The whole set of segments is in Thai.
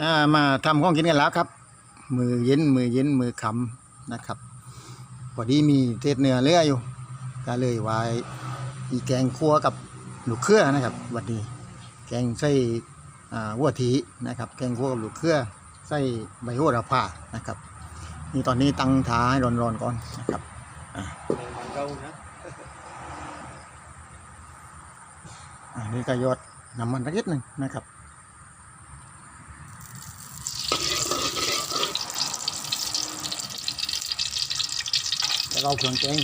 อ่ามาทำข้องกินกันแล้วครับ มือเย็นมือเย็นมือคำนะครับพอดีมีเทศเนื้อเลืออยู่ ก็เลยไว้อีแกงคั่วกับลูกเครือนะครับวันนี้แกงใส่วัวทีนะครับ แกงคั่วกับลูกเครือใส่ใบโหระพานะครับนี่ตอนนี้ตั้งท้าให้ร้อนๆก่อนนะครับอ่ามันเก่านะอันนี้ก็ยอดน้ำมันสักนิดหนึ่งนะครับ แล้วก็เอาเครื่องแกง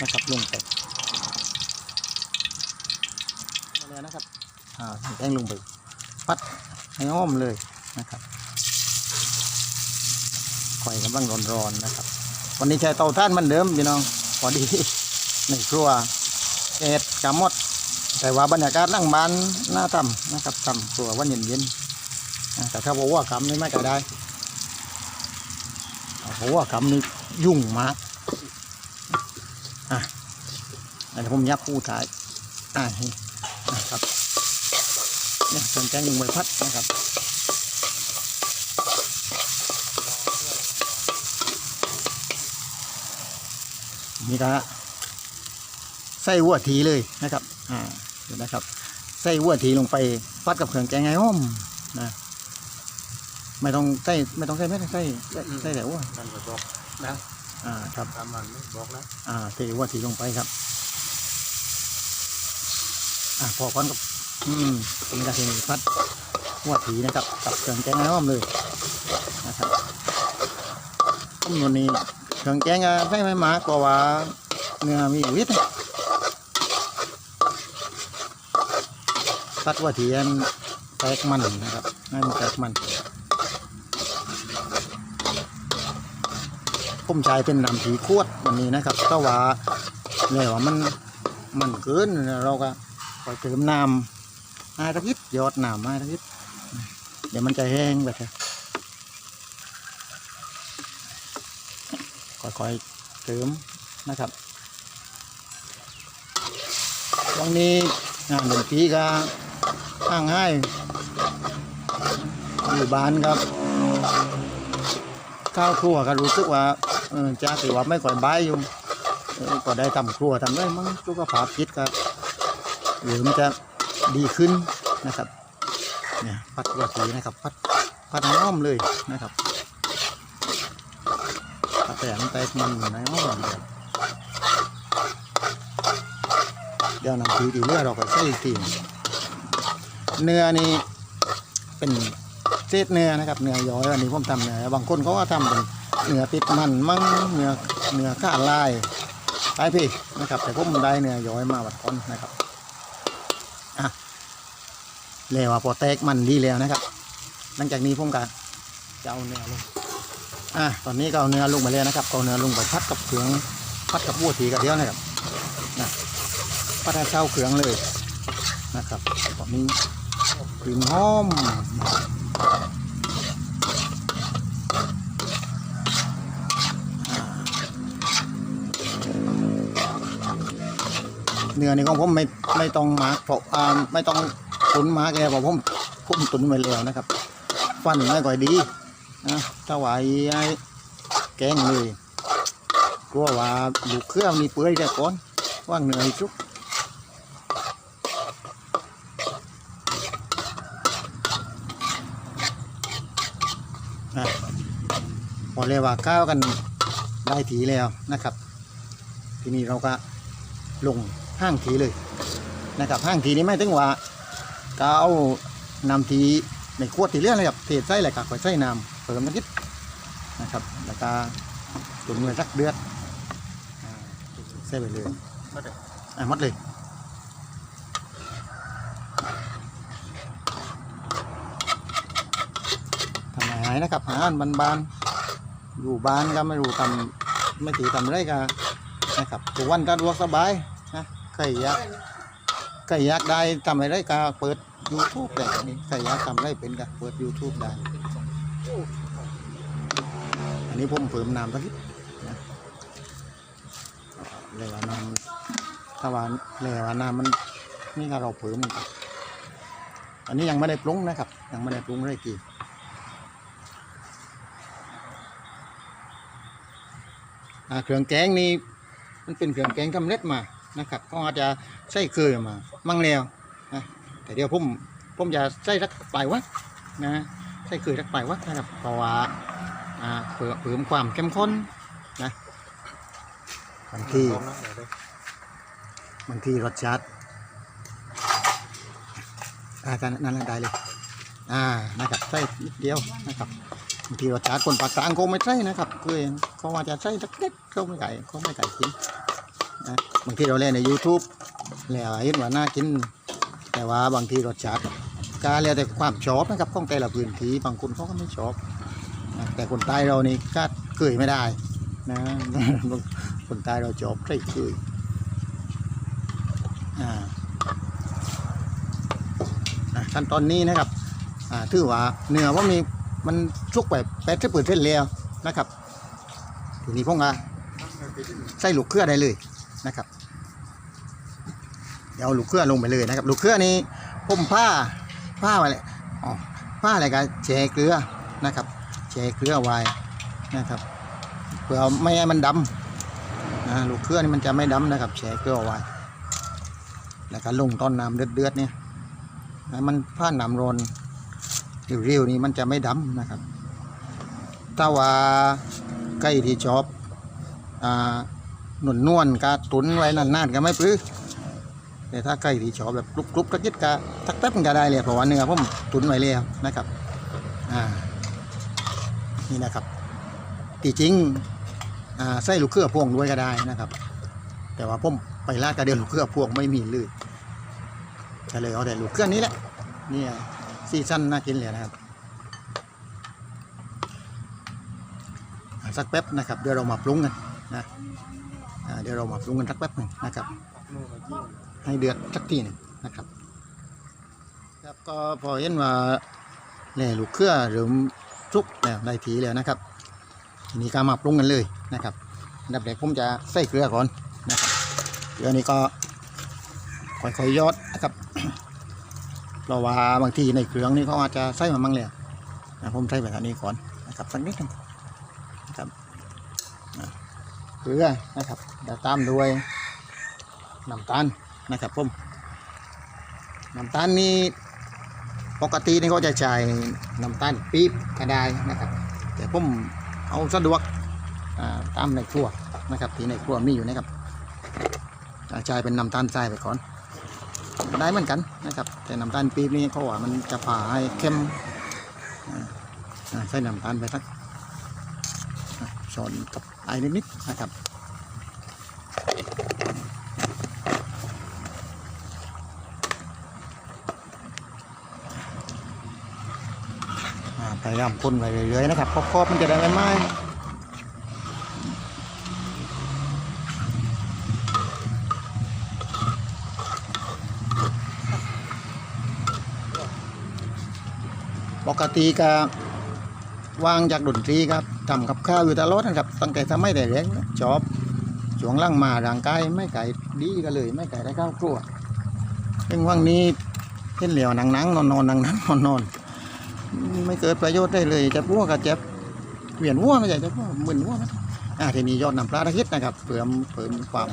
นะครับลงไปมาเลยนะครับอ่าเครื่องแกงลงไปพัดให้หอมเลยนะครับไฟกำลังร้อนๆนะครับ วันนี้ใช้เตาถ่านเหมันเดิมพี่น้องพอดีในครัวเอ็ดกะมด แต่ว่าบรรยากาศนั่งบ้านน่าทำนะครับทำตัววันเย็นๆอ่าแต่ถ้าบอกว่าคำนี่ไม่ก็ได้เพราะว่าคำนี่ยุ่งมากอะ อันนี้ผมยักพูดถ่ายอ่านี่นะครับเนี่ยส่วนแกงลุงใบพัดนะครับนี่ก็ใส่วัวทีเลยนะครับ อ่าเดี๋ยวนะครับ ใส่วัวทีลงไปฟัดกับเครื่องแกงไงอ้อมนะ ไม่ต้องใส่ไม่ต้องใส่ไม่ต้องใส่ใส่ใส่แต่วัวมันก็บอกนะอ่าครับตามมันไม่บอกนะอ่าเทวัวทีลงไปครับ อ่าพอก่อนกับอืมเป็นการเทฟัดวัวทีนะครับกับเครื่องแกงไงอ้อมเลยนะครับต้มนวนนี้เครื่องแกงอะใส่ไม่มากกว่าเนื้อมีวิตนะตัดวัวทีอันแตกมันนะครับให้มันแตกมันผมใช้เป็นน้ำผีขวดวันนี้นะครับถ้าว่าเนี่ยว่ามันมันเกินเราก็ คอยเติมน้ำให้ทักยิดยอดน้ำให้ทักยิดเดี๋ยวมันจะแห้งแบบนี้ค่อยๆเติมนะครับวันนี้งานดนตรีก็ห้างให้อยู่บ้านครับ ข้าวครัวก็รู้สึกว่าจ้าถือว่าไม่ค่อยบายอยู่เออก็ได้ทำครัวทำได้มั้งสุขภาพจิตก็ หรือมันจะดีขึ้นนะครับเนี่ยพัดวัวสีนะครับพัดพัดน้อมเลยนะครับพัดแต่มันแตกมันในอ้อมเลยเดี๋ยวนำผีดีเลือดเราไปใส่อีกทีเนื้อนี่เป็นเศษเนื้อนะครับ เนื้อย้อยอันนี้ผมทำเนื้อบางคนเขาก็ทำเป็นเนื้อติดมันมั่งเนื้อเนื้อข้าลายลายพี่นะครับ แต่ผมได้เนื้อย้อยมาบัดก้อนนะครับ แล้วพอแตกมันดีแล้วนะครับ หลังจากนี้ผมก็จะเอาเนื้อลงอะตอนนี้ก็เอาเนื้อลงไปแล้วนะครับเอาเนื้อลงไปพัดกับเครื่องพัดกับวัวทีกับเดียวนะครับนะพัดให้เข้าเครื่องเลยนะครับตอนนี้กลิ่นหอมเนื้อนี่ของผมไม่ไม่ต้องมาร์กเพราะอ่าไม่ต้อง ตุนมาร์กแล้วเพราะผมผมตุนไว้แล้วนะครับ ฟันไม่ค่อยดีนะถ้าไหวไอ้แกงเลยกลัวว่าลูกเครื่องมีเปื่อยแต่ก่อนว่างเหนื่อยชุกอะพอเรียกว่าก้าวกันได้ทีแล้วนะครับ ทีนี้เราก็ลงห้างทีเลยนะครับห้างทีนี้ไม่ถึงว่า ก็เอานำทีในขวดทีเรื่องเลยครับเทใส่เลยครับไปใส่น้ำเติมนิดนะครับ แล้วก็ตุนไว้สักเดือนอ่าใส่ไปเลยมาเด็กอะมัดเลยทำหายนะครับหาอันบานๆอยู่บ้านก็ไม่รู้ทำไม่ตีทำอะไรกันนะครับทุกวันก็ดวกสบายนะใครอยากใครอยากได้ทำอะไรก็เปิด ยูทูบแต่นี่ใส่ยาทำไรเป็นกันเปิดยูทูบได้ อันนี้ผมเพิ่มน้ำสักนิดนะเลยวน้ำถ้าว่าเลยวน้ำมันนี่ก็เราเพิ่มอันนี้ยังไม่ได้ปรุงนะครับ ยังไม่ได้ปรุงได้กี่เครื่องแกงนี่มันเป็นเครื่องแกงทำเล็ดมานะครับก็อาจจะใส่เคยมา มั่งแล้ว แต่เดี๋ยวผมผมจะใส่สักปลายวัดนะใส่เกลือสักปลายวัดนะครับเพราะว่าอ่าเพื่อเพิ่มความเข้มข้นนะบางทีบางทีรสชาติอาจารย์นั่นได้เลยอ่านะครับใส่นิดเดียวนะครับบางทีรสชาติคนปากกลางคงไม่ใช่นะครับคือเขาว่าจะใส่สักเล็กเขาไม่ไก่เขาไม่ไก่กินนะบางทีเราเล่นใน YouTube แล้วเห็นว่าน่ากิน แต่ว่าบางทีรสชาติก็แล้วแต่ความชอบนะครับของแต่ละพื้นที่บางคนเขาก็ไม่ชอบนะแต่คนใต้เรานี่ก็เคยไม่ได้นะคนใต้เราชอบใส่เคยอ่าขั้นตอนนี้นะครับอ่าถือว่าเนื้อว่ามีมันสุกแบบแปดสิบเปอร์เซ็นต์แล้วนะครับทีนี้พงอะใส่ลูกเครือได้เลยนะครับ ดี๋ยวเอาลูกเครือลงไปเลยนะครับ ลูกเครือนี้ผมผ้าผ้าอะไรอ๋อผ้าอะไรกันแช่เกลือนะครับแช่เกลือไว้นะครับเพื่อไม่ให้มันดำนะลูกเครือนี่มันจะไม่ดำนะครับแช่เกลือไว้ แล้วก็ลงต้นน้ำเดือดๆเนี่ยให้มันผ่านน้ำร้อนเร็วๆนี่มันจะไม่ดำนะครับถ้าว่าไก่ที่ชอบอ่าหนุนนวลๆกาตุนไว้นานๆก็ไม่ปลื้อ แต่ถ้าไก่ที่ชอบแบบกรุบๆกระยิดกะทักแป๊บก็ได้เลยเพราะว่าเนื้อผมตุนไว้แล้วนะครับอ่านี่นะครับที่จริงอ่าใส่ลูกเครือพวงด้วยก็ได้นะครับ แต่ว่าผมไปลาดกระเดียวลูกเครือพวงไม่มีเลยก็เลยเอาแต่ลูกเครือนี้แหละนี่ซีซั่นน่ากินเลยนะครับสักแป๊บนะครับเดี๋ยวเรามาปรุงกันนะเดี๋ยวเรามาปรุงกันสักแป๊บหนึ่งนะครับ ให้เดือดสักทีหนึ่งนะครับ ครับก็พอเห็นว่าแหล่ลูกเครือหรือซุกแล้วได้ทีแล้วนะครับทีนี้ก็มาปรุงกันเลยนะครับอันดับแรกผมจะใส่เกลือก่อนนะครับเกลือนี้ก็ค่อยๆยอดนะครับเพราะว่าบางทีในเครื่องนี่เขาอาจจะใส่มามั่งแล้วนะผมใส่แบบนี้ก่อนนะครับสักนิดหนึงนะครับเกลือนะครับเดี๋ยวตามด้วยน้ำตาล นะครับผมน้ำตาลนี่ปกตินี่เขาจะใช้น้ำตาลปี๊บก็ได้นะครับ แต่ผมเอาสะดวกตามในครัวนะครับที่ในครัวมีอยู่นะครับใช้เป็นน้ำตาลทรายไปก่อน ได้เหมือนกันนะครับ แต่น้ำตาลปี๊บนี่เขาว่ามันจะผ่าให้เข้มใส่น้ำตาลไปสักอ่าช้อนกับไอ้นิดๆนะครับ อ่าพ ยายามพ่นไปเรื่อยๆนะครับครอบมันจะได้ไม่ไหม้ปกติก็วางจากดนตรีครับทำกับข้าวอยู่ตลอดนะครับ ตั้งแต่ทำไม่ได้เลี้ยงจอบช่วงล่างมาร่างกายไม่ไก่ดีก็เลย ไม่ไก่ได้ข้าวครัวซึ่งว่างนี้เห็นเหลียวหนังๆนอนๆหนังๆนนอน ไม่เกิดประโยชน์ได้เลยจะวัวกับเจ็บเวียนวัวไม่ใช่จะวัวหมึนวัวไหมอ่าทีนี้ยอดน้ำปลาตะคิดนะครับเพิ่มเพิ่มความ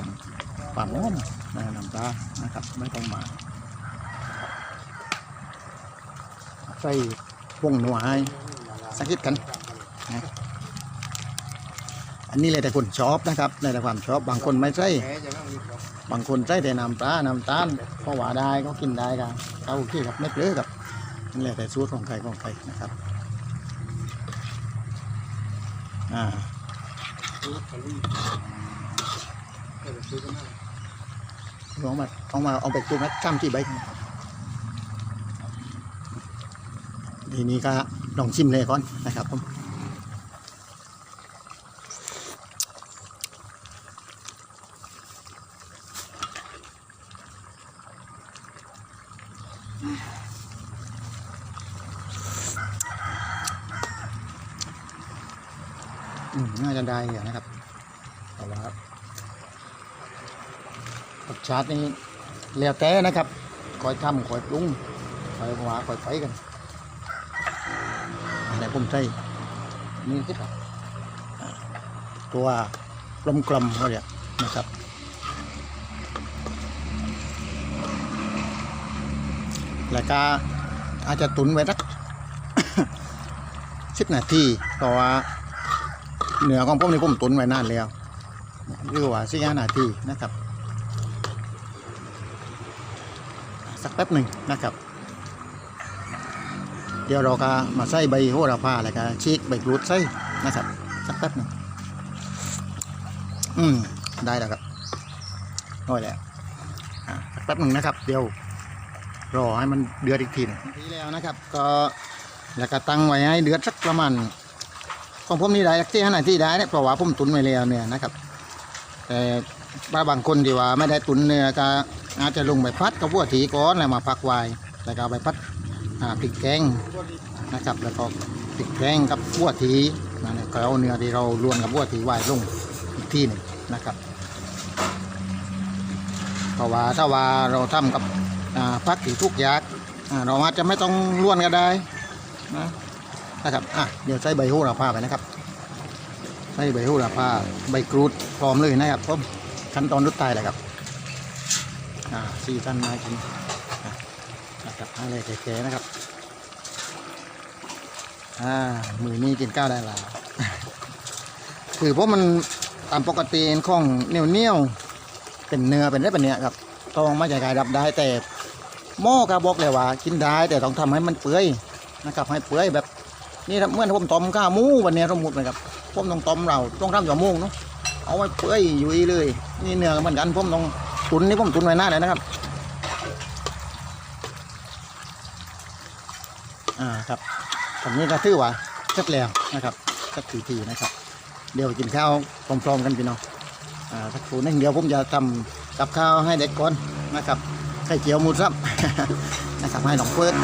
ความหอมนะน้ำปลานะครับ ไม่ต้องมาใส่พวงหนัวให้สักนิดกันนะอันนี้เลยแต่คนชอบนะครับเลยแต่ความชอบบางคนไม่ใช่บางคนใส่แต่น้ำปลาน้ำตาลเพราะว่าได้ก็กินได้ครับเขาโอเคครับไม่เปลือครับ นี่แหละแต่สูตรของใครของใครนะครับ อ่าลอตเตอรี่เออซื้อกันมาเอามาเอาไปจุ่มนะจ้ำจีใบทีนี้ก็ลองชิมเลยก่อนนะครับผมอืม น่าจะได้อยู่นะครับแต่ว่ารสชาตินี่แล้วแต่นะครับคอยทำคอยปรุงคอยหวาคอยไปกันแต่ผมใส่นี่คิดว่าอ่าตัวกลมกลมๆเขาเรียกนะครับแล้วก็อาจจะตุนไว้สักสิบนาทีเพราะว่า เหนือของผมนี่ผมตุนไว้นานแล้วหรือว่าสี่ห้านาทีนะครับ สักแป๊บหนึ่งนะครับ เดี๋ยวเราก็มาใส่ใบโหระพาแล้วก็ชีกใบกรูดใส่นะครับ สักแป๊บหนึ่งอืมได้แล้วครับน้อยแล้วอะสักแป๊บหนึ่งนะครับ เดี๋ยวรอให้มันเดือดอีกทีนึงทีแล้วนะครับ ก็แล้วก็ตั้งไว้ให้เดือดสักประมาณ ของผมนี่ได้สักที่ห้านที่ได้เนี่ยเพราะว่าผมตุนไว้แล้วเนี่ยนะครับ แต่บางคนที่ว่าไม่ได้ตุนเนื้อก็อาจจะลงไปพัดกับวัวถีก่อนแล้วมาพักไว้แล้วก็เอาไปพัดพริกแกงนะครับ แล้วก็พริกแกงกับวัวถีนั่นแหละก็เอาเนื้อที่เราลวนกับวัวถีไว้ลงอีกที่หนึ่งนะครับเพราะว่าถ้าว่าเราทำกับพักถีทุกอยางเราอาจจะไม่ต้องล้วนก็ได้นะ นะครับอะเดี๋ยวใส่ใบโหระพาไปนะครับ ใส่ใบโหระพาใบกรูดพร้อมเลยนะครับผมขั้นตอนรุดตายเลยครับอ่าซีซันมากินอะนะครับอะไรแก่ๆนะครับอ่ามือนี้กินข้าวได้แล้วคือเพราะมันตามปกติของเนียวเนียวเป็นเนื้อเป็นได้เป็นเนื้อครับต้องไมาจากการรับได้แต่หม้อกระบอกเลยว่ากินได้แต่ต้องทำให้มันเปื่อยนะครับให้เปื่อยแบบ นี่ครับเมื่อผมต้มข้าหมูวันนี้สมมตินะครับผมต้องต้มเราต้องทำชั่วโมงเนาะเอาไว้เปื่อยอยู่เลย นี่เนื้อเหมือนกันผมต้องตุนนี่ผมตุนไว้หน้าเลยนะครับอ่าครับตอนนี้ก็ถือว่าเสร็จแล้วนะครับสักทีทีนะครับ เดี๋ยวกินข้าวพร้อมๆกันพี่น้องอ่าสักครู่นึงเดี๋ยวผมจะทำกับข้าวให้เด็กก่อนนะครับไข่เจียวมูสับนะครับให้น้องเฟิร์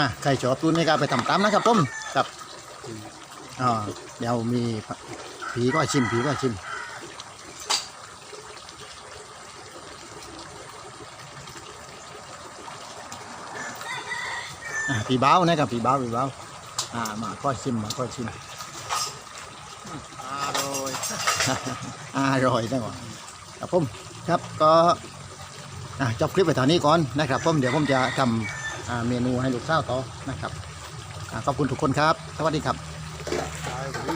อะใครชอบตัวนี้ก็ไปทำตามนะครับผมกับอ่าเดี๋ยวมีผีก็ชิมผีก็ชิมอะผีเบ้านะครับผีเบ้าผีเบ้าอ่ามาก็ชิมมาก็ชิมอร่อยอร่อยจังหวะครับผมครับก็อะจบคลิปไปตอนนี้ก่อนนะครับผมเดี๋ยวผมจะทำอ่า เมนูให้ลูกสาวต่อนะครับอขอบคุณทุกคนครับ สวัสดีครับ